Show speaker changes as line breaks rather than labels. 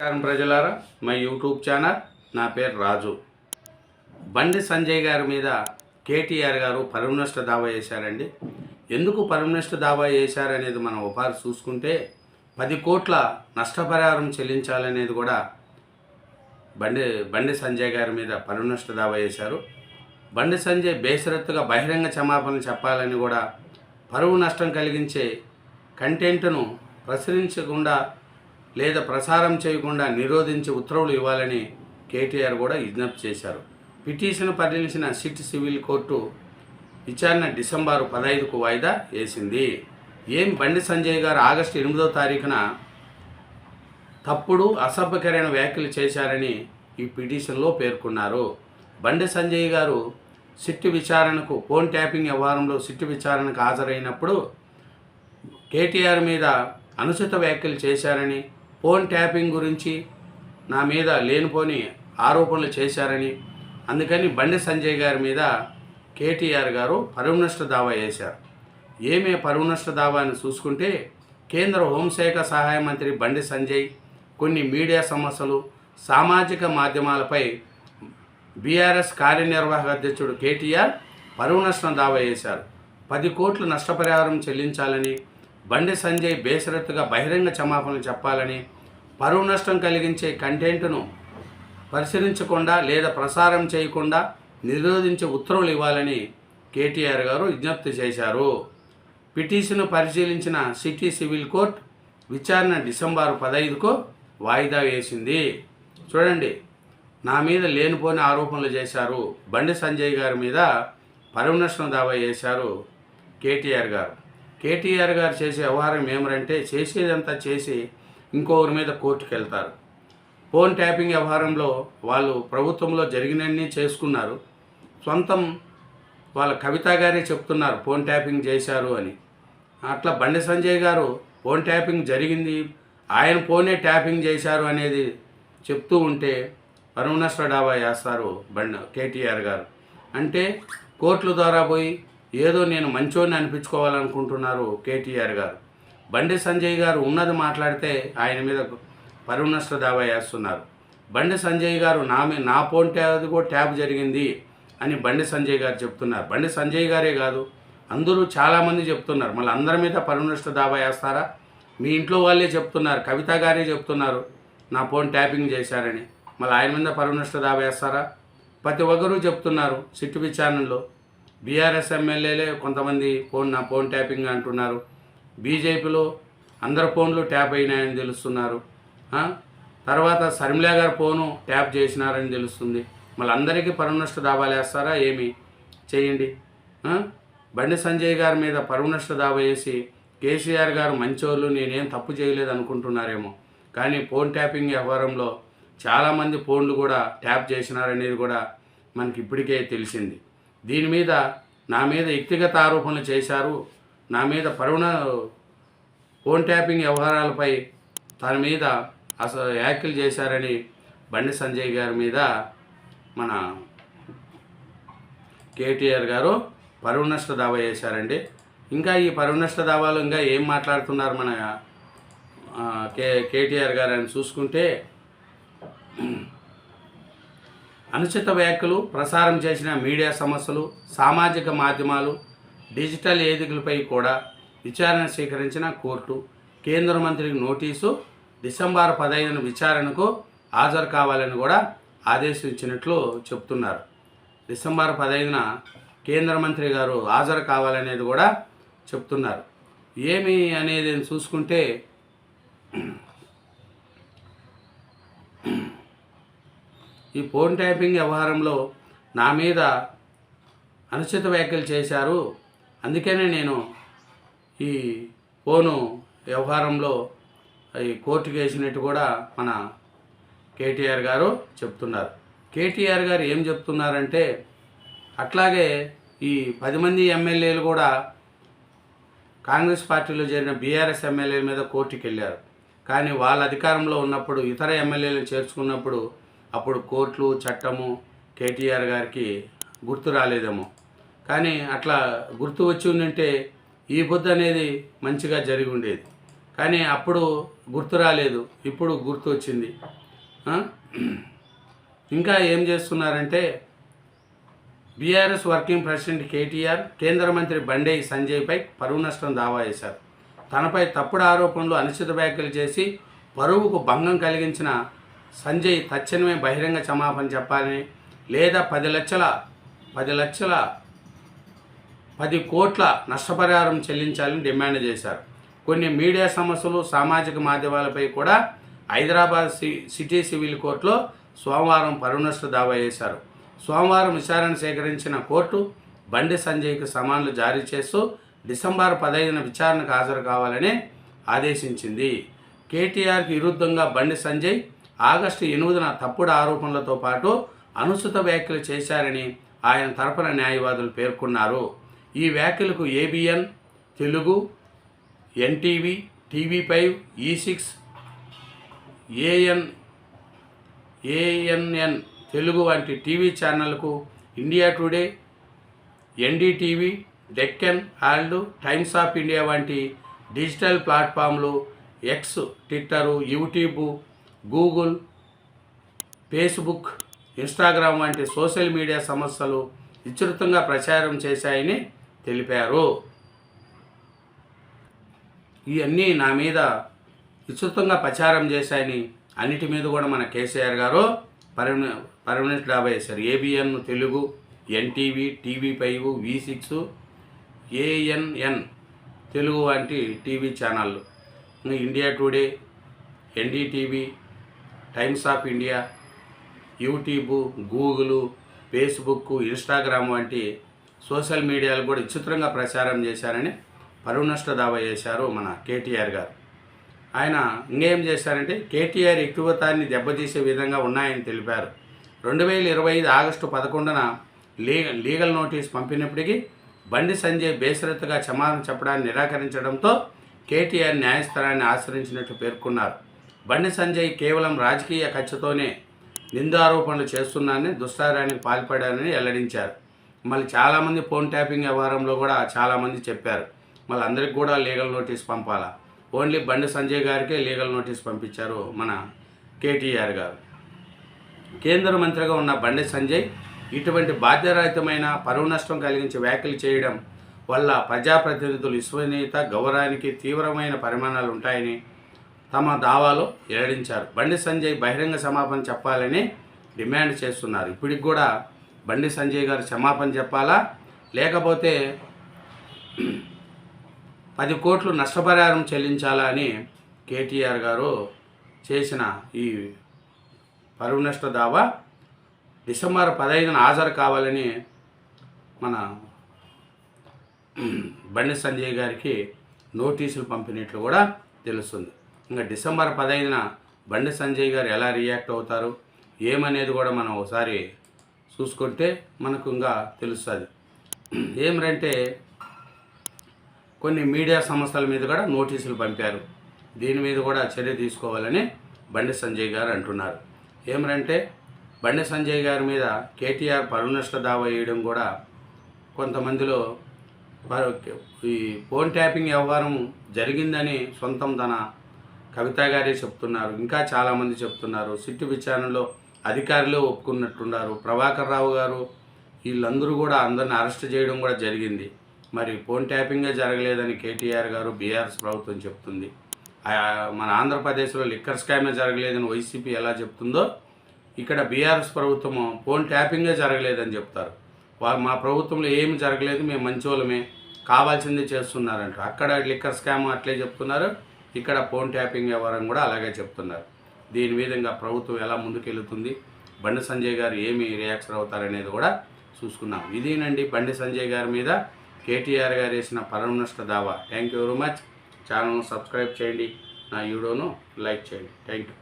నమస్కారం ప్రజలారా మా యూట్యూబ్ ఛానల్ నా పేరు రాజు. బండి సంజయ్ గారి మీద కేటీఆర్ గారు పరువునష్ట దావా చేశారండి. ఎందుకు పరువునష్ట దావా వేశారనేది మనం ఉపాధి చూసుకుంటే పది కోట్ల నష్టపరిహారం చెల్లించాలనేది కూడా బండి బండి సంజయ్ గారి మీద పరువునష్ట దావా చేశారు. బండి సంజయ్ బేషరత్తుగా బహిరంగ క్షమాపణ చెప్పాలని కూడా పరువు నష్టం కలిగించే కంటెంట్ను ప్రసరించకుండా లేదా ప్రసారం చేయకుండా నిరోధించి ఉత్తర్వులు ఇవ్వాలని కేటీఆర్ కూడా విజ్ఞప్తి చేశారు. పిటిషన్ పరిగణించిన సిట్ సివిల్ కోర్టు విచారణ డిసెంబరు పదహైదుకు వాయిదా వేసింది. ఏం బండి సంజయ్ గారు ఆగస్టు ఎనిమిదో తారీఖున తప్పుడు అసభ్యకరమైన వ్యాఖ్యలు చేశారని ఈ పిటిషన్లో పేర్కొన్నారు. బండి సంజయ్ గారు సిట్టు విచారణకు ఫోన్ ట్యాపింగ్ వ్యవహారంలో సిట్టు విచారణకు హాజరైనప్పుడు కేటీఆర్ మీద అనుచిత వ్యాఖ్యలు చేశారని ఫోన్ ట్యాపింగ్ గురించి నా మీద లేనిపోని ఆరోపణలు చేశారని అందుకని బండి సంజయ్ గారి మీద కేటీఆర్ గారు పరువు నష్ట దావా వేశారు. ఏమే పరువు నష్ట దావా అని చూసుకుంటే కేంద్ర హోంశాఖ సహాయ మంత్రి బండి సంజయ్ కొన్ని మీడియా సమస్యలు సామాజిక మాధ్యమాలపై బీఆర్ఎస్ కార్యనిర్వాహక అధ్యక్షుడు కేటీఆర్ పరువు నష్టం దావా వేశారు. పది కోట్లు నష్టపరిహారం చెల్లించాలని బండి సంజయ్ బేషరత్తుగా బహిరంగ క్షమాపణలు చెప్పాలని పరువు నష్టం కలిగించే కంటెంట్ను పరిశీలించకుండా లేదా ప్రసారం చేయకుండా నిరోధించే ఉత్తర్వులు ఇవ్వాలని కేటీఆర్ గారు విజ్ఞప్తి చేశారు. పిటిషన్ పరిశీలించిన సిటీ సివిల్ కోర్ట్ విచారణ డిసెంబర్ పదహైదుకు వాయిదా వేసింది. చూడండి నా మీద లేనిపోని ఆరోపణలు చేశారు. బండి సంజయ్ గారి మీద పరువు నష్టం దావా చేశారు కేటీఆర్ గారు. కేటీఆర్ గారు చేసే వ్యవహారం ఏమరంటే చేసేదంతా చేసి ఇంకొకరి మీద కోర్టుకు వెళ్తారు ఫోన్ ట్యాపింగ్ వ్యవహారంలో వాళ్ళు ప్రభుత్వంలో జరిగినన్నీ చేసుకున్నారు. సొంతం వాళ్ళ కవిత గారే చెప్తున్నారు ఫోన్ ట్యాపింగ్ చేశారు అని. అట్లా బండి సంజయ్ గారు ఫోన్ ట్యాపింగ్ జరిగింది. ఆయన ఫోనే ట్యాపింగ్ చేశారు అనేది చెప్తూ ఉంటే పరువు నష్ట డాబా వేస్తారు బండి కేటీఆర్ గారు. అంటే కోర్టుల ద్వారా పోయి ఏదో నేను మంచోని అనిపించుకోవాలనుకుంటున్నారు కేటీఆర్ గారు. బండి సంజయ్ గారు ఉన్నది మాట్లాడితే ఆయన మీద పరువు నష్ట దావా వేస్తున్నారు. బండి సంజయ్ గారు నా మీ నా ఫోన్ ట్యాబ్ ట్యాబ్ జరిగింది అని బండి సంజయ్ గారు చెప్తున్నారు. బండి సంజయ్ గారే కాదు అందరూ చాలామంది చెప్తున్నారు. మళ్ళీ అందరి మీద పరువు నష్ట దావా వేస్తారా? మీ ఇంట్లో వాళ్ళే చెప్తున్నారు. కవిత గారే చెప్తున్నారు నా ఫోన్ ట్యాపింగ్ చేశారని. మళ్ళీ ఆయన మీద పరువు నష్ట దావా వేస్తారా? ప్రతి ఒక్కరూ చెప్తున్నారు సిట్టు విచారణలో. బీఆర్ఎస్ ఎమ్మెల్యేలే కొంతమంది ఫోన్ నా ఫోన్ ట్యాపింగ్ అంటున్నారు. బీజేపీలో అందరి ఫోన్లు ట్యాప్ అయినాయని తెలుస్తున్నారు. తర్వాత శర్మిలా గారి ఫోను ట్యాప్ చేసినారని తెలుస్తుంది. మళ్ళీ అందరికీ పరువు నష్ట దాబాలు వేస్తారా ఏమి? చేయండి. బండి సంజయ్ గారి మీద పరువు నష్ట దాబా వేసి కేసీఆర్ గారు మంచోళ్ళు నేనేం తప్పు చేయలేదు అనుకుంటున్నారేమో కానీ ఫోన్ ట్యాపింగ్ వ్యవహారంలో చాలామంది ఫోన్లు కూడా ట్యాప్ చేసినారనేది కూడా మనకి ఇప్పటికే తెలిసింది. దీని మీద నా మీద వ్యక్తిగత ఆరోపణలు చేశారు. నా మీద పరువున ఫోన్ ట్యాపింగ్ వ్యవహారాలపై తన మీద అసలు వ్యాఖ్యలు చేశారని బండి సంజయ్ గారి మీద మన కేటీఆర్ గారు పరువు నష్ట దావా చేశారండి. ఇంకా ఈ పరువు నష్ట దావాలు ఇంకా ఏం మాట్లాడుతున్నారు మన కే కేటీఆర్ గారు అని చూసుకుంటే అనుచిత వ్యాఖ్యలు ప్రసారం చేసిన మీడియా సమస్యలు సామాజిక మాధ్యమాలు డిజిటల్ వేదికలపై కూడా విచారణ స్వీకరించిన కోర్టు కేంద్ర మంత్రికి నోటీసు డిసెంబర్ పదహైదున విచారణకు హాజరు కావాలని కూడా ఆదేశించినట్లు చెప్తున్నారు. డిసెంబర్ పదహైదున కేంద్ర మంత్రి గారు హాజరు కావాలనేది కూడా చెప్తున్నారు. ఏమి అనేది చూసుకుంటే ఈ ఫోన్ ట్యాపింగ్ వ్యవహారంలో నా మీద అనుచిత వ్యాఖ్యలు చేశారు. అందుకనే నేను ఈ ఫోను వ్యవహారంలో ఈ కోర్టుకు వేసినట్టు కూడా మన కేటీఆర్ గారు చెప్తున్నారు. కేటీఆర్ గారు ఏం చెప్తున్నారంటే అట్లాగే ఈ పది మంది ఎమ్మెల్యేలు కూడా కాంగ్రెస్ పార్టీలో చేరిన బీఆర్ఎస్ ఎమ్మెల్యేల మీద కోర్టుకు వెళ్ళారు కానీ వాళ్ళ అధికారంలో ఉన్నప్పుడు ఇతర ఎమ్మెల్యేలను చేర్చుకున్నప్పుడు అప్పుడు కోర్టులు చట్టము కేటీఆర్ గారికి గుర్తు రాలేదేమో. కానీ అట్లా గుర్తు వచ్చి ఉండింటే ఈ బుద్ధ అనేది మంచిగా జరిగి ఉండేది. కానీ అప్పుడు గుర్తు రాలేదు. ఇప్పుడు గుర్తు వచ్చింది. ఇంకా ఏం చేస్తున్నారంటే బీఆర్ఎస్ వర్కింగ్ ప్రెసిడెంట్ కేటీఆర్ కేంద్ర మంత్రి బండే సంజయ్పై పరువు నష్టం దావా వేశారు తనపై తప్పుడు ఆరోపణలు అనుచిత వ్యాఖ్యలు చేసి పరువుకు భంగం కలిగించిన సంజయ్ తక్షణమే బహిరంగ క్షమాపణ చెప్పాలని లేదా పది లక్షల పది లక్షల పది కోట్ల నష్టపరిహారం చెల్లించాలని డిమాండ్ చేశారు. కొన్ని మీడియా సమస్యలు సామాజిక మాధ్యమాలపై కూడా హైదరాబాద్ సి సిటీ సివిల్ కోర్టులో సోమవారం పరునష్ట దావా వేశారు సోమవారం విచారణ సేకరించిన కోర్టు బండి సంజయ్కి సమాన్లు జారీ చేస్తూ డిసెంబర్ పదహైదున విచారణకు హాజరు కావాలని ఆదేశించింది. కేటీఆర్కి విరుద్ధంగా బండి సంజయ్ ఆగస్టు ఎనిమిదిన తప్పుడు ఆరోపణలతో పాటు అనుచిత వ్యాఖ్యలు చేశారని ఆయన తరపున న్యాయవాదులు పేర్కొన్నారు. ఈ వ్యాఖ్యలకు ABN Telugu NTV TV five ఈ సిక్స్ ఏఎన్ ఏఎన్ఎన్ తెలుగు వంటి TV ఛానళ్ళకు India Today NDTV Deccan Herald Times of India వంటి digital ప్లాట్ఫామ్లు X Twitter YouTube Google Facebook Instagram వంటి సోషల్ మీడియా సంస్థలు విస్తృతంగా ప్రచారం చేశాయని తెలిపారు. ఇవన్నీ నా మీద విస్తృతంగా ప్రచారం చేశాయని అన్నిటి మీద కూడా మన కేసీఆర్ గారు పర్మన పర్మనెంట్ డాబా వేశారు ABN Telugu NTV TV five V six ANN Telugu వంటి టీవీ ఛానళ్ళు. India Today NDTV Times of India YouTube Google Facebook Instagram వంటి సోషల్ మీడియాలు కూడా విచిత్రంగా ప్రచారం చేశారని పరువు నష్ట దావా చేశారు మన కేటీఆర్ గారు. ఆయన ఇంకేం చేశారంటే కేటీఆర్ ఎక్కువతాన్ని దెబ్బతీసే విధంగా ఉన్నాయని తెలిపారు. రెండు వేల ఇరవై ఐదు ఆగస్టు పదకొండున legal legal notice పంపినప్పటికీ Bandi Sanjay బేసరత్తుగా క్షమాపణ చెప్పడాన్ని నిరాకరించడంతో కేటీఆర్ న్యాయస్థానాన్ని ఆశ్రయించినట్లు పేర్కొన్నారు. బండి సంజయ్ కేవలం రాజకీయ కక్షతోనే నిందారోపణలు చేస్తున్నానని దుస్తారానికి పాల్పడానని వెల్లడించారు. మళ్ళీ చాలామంది ఫోన్ ట్యాపింగ్ వ్యవహారంలో కూడా చాలామంది చెప్పారు. మళ్ళీ అందరికి కూడా legal notice పంపాలా? Only Bandi Sanjay గారికే లీగల్ నోటీస్ పంపించారు మన కేటీఆర్ గారు. కేంద్ర మంత్రిగా ఉన్న బండి సంజయ్ ఇటువంటి బాధ్యరహితమైన పరువు నష్టం కలిగించే వ్యాఖ్యలు చేయడం వల్ల ప్రజాప్రతినిధులు విశ్వనీయత గౌరవానికి తీవ్రమైన పరిమాణాలు ఉంటాయని తమ దావాలో వెల్లడించారు బండి సంజయ్ బహిరంగ క్షమాపణ చెప్పాలని డిమాండ్ చేస్తున్నారు. ఇప్పటికి కూడా బండి సంజయ్ గారు క్షమాపణ చెప్పాలా? లేకపోతే పది కోట్లు నష్టపరిహారం చెల్లించాలా అని కేటీఆర్ గారు చేసిన ఈ పరువు నష్ట దావా డిసెంబర్ పదహైదున హాజరు కావాలని మన బండి సంజయ్ గారికి నోటీసులు పంపినట్లు కూడా తెలుస్తుంది. ఇంకా డిసెంబర్ పదహైదున బండి సంజయ్ గారు ఎలా రియాక్ట్ అవుతారు? ఏమనేది కూడా మనం ఒకసారి చూసుకుంటే మనకు ఇంకా తెలుస్తుంది. ఏమిటంటే కొన్ని మీడియా సంస్థల మీద కూడా నోటీసులు పంపారు. దీని మీద కూడా చర్య తీసుకోవాలని బండి సంజయ్ గారు అంటున్నారు. ఏమిటంటే బండి సంజయ్ గారి మీద కేటీఆర్ పరునష్ట దావా వేయడం కూడా కొంతమందిలో వారు ఈ ఫోన్ ట్యాపింగ్ వ్యవహారం జరిగిందని సొంతం తన కవిత గారే చెప్తున్నారు ఇంకా చాలామంది చెప్తున్నారు. సిట్టు విచారణలో అధికారులు ఒప్పుకున్నట్టున్నారు. ప్రభాకర్ రావు గారు వీళ్ళందరూ కూడా అందరిని అరెస్ట్ చేయడం కూడా జరిగింది. మరి ఫోన్ ట్యాపింగే జరగలేదని కేటీఆర్ గారు బీఆర్ఎస్ ప్రభుత్వం చెప్తుంది. మన ఆంధ్రప్రదేశ్లో లిక్కర్ స్కామే జరగలేదని వైసీపీ ఎలా చెప్తుందో ఇక్కడ బీఆర్ఎస్ ప్రభుత్వం ఫోన్ ట్యాపింగే జరగలేదని చెప్తారు. వాళ్ళు మా ప్రభుత్వంలో ఏమి జరగలేదు మేము మంచోళ్ళమే కావాల్సింది చేస్తున్నారంట. అక్కడ లిక్కర్ స్కామ్ అట్లే చెప్తున్నారు. ఇక్కడ ఫోన్ ట్యాపింగ్ వ్యవహారం కూడా అలాగే చెప్తున్నారు. దీని విధంగా ప్రభుత్వం ఎలా ముందుకెళ్తుంది? బండి సంజయ్ గారు ఏమి రియాక్షన్ అవుతారనేది కూడా చూసుకున్నాం ఇదేనండి బండి సంజయ్ గారి మీద కేటీఆర్ గారు వేసిన పరమనష్ట దావా. థ్యాంక్ యూ వెరీ మచ్ ఛానల్ను సబ్స్క్రైబ్ చేయండి. నా వీడియోను లైక్ చేయండి. Thank you